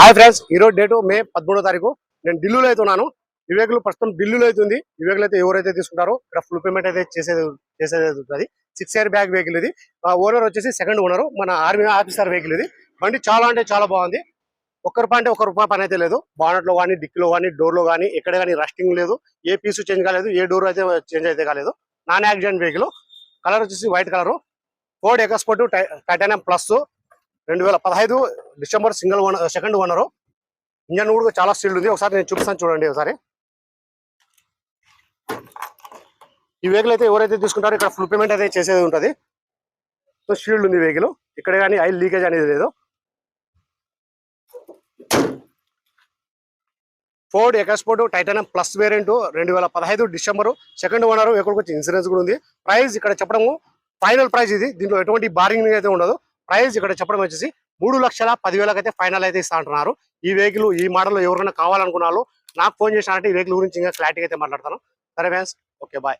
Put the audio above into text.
Hi friends ఈరోజు date May పదమూడో తారీఖు. నేను ఢిల్లీలో అయితే ఉన్నాను. వివేకులు ప్రస్తుతం ఢిల్లీలో అయితే ఉంది. వివేకులు అయితే ఎవరైతే తీసుకుంటారో ఇక్కడ ఫుల్ పేమెంట్ అయితే చేసేది చేసేది ఉంటుంది. సిక్స్ ఇయర్ బ్యాగ్ వెహికల్ ఇది. ఓనర్ వచ్చేసి సెకండ్ ఓనర్ మన ఆర్మీ ఆఫీసర్ వెహికల్ ఇది. బండి చాలా అంటే చాలా బాగుంది. ఒక్క రూపాయి అంటే ఒక్క రూపాయి పని అయితే లేదు. బానట్లో కానీ డిక్కిలో కానీ డోర్లో కానీ ఎక్కడ కానీ రస్టింగ్ లేదు. ఏ పీసు చేంజ్ కాలేదు ఏ డోర్ అయితే చేంజ్ అయితే కాలేదు. నాన్ యాక్సిడెంట్ వెహికల్ కలర్ వచ్చేసి white colour Ford EcoSport Titanium plus రెండు వేల పదహైదు December single owner second owner engine కూడా చాలా స్టీల్ ఉంది. ఒకసారి నేను చూపిస్తాను చూడండి ఒకసారి. ఈ వెహికల్ అయితే ఎవరైతే తీసుకుంటారో ఇక్కడ ఫుల్ పేమెంట్ అయితే చేసేది ఉంటుంది. సో షీల్డ్ ఉంది వెహికల్ ఇక్కడ కానీ ఆయిల్ లీకేజ్ అనేది లేదు. Ford EcoSport Titanium plus variant రెండు వేల పదహైదు డిసెంబరు సెకండ్ ఓనర్ ఎక్కడికి వచ్చి ఇన్సూరెన్స్ కూడా ఉంది. ప్రైస్ ఇక్కడ చెప్పడము ఫైనల్ ప్రైస్ ఇది. దీంట్లో ఎటువంటి బారింగ్ అయితే ఉండదు. ప్రైస్ ఇక్కడ చెప్పడం వచ్చేసి మూడు లక్షల పదివేలకు అయితే ఫైనల్ అయితే ఇస్తా అంటున్నారు ఈ వెహికల్ ఈ మోడల్ ఎవరైనా కావాలనుకున్నారో నాకు ఫోన్ చేసినారంటే ఈ వెహికల్ గురించి ఇంకా క్లారిటీ అయితే మాట్లాడతాను. సరే ఫ్రెండ్స్ ఓకే బాయ్.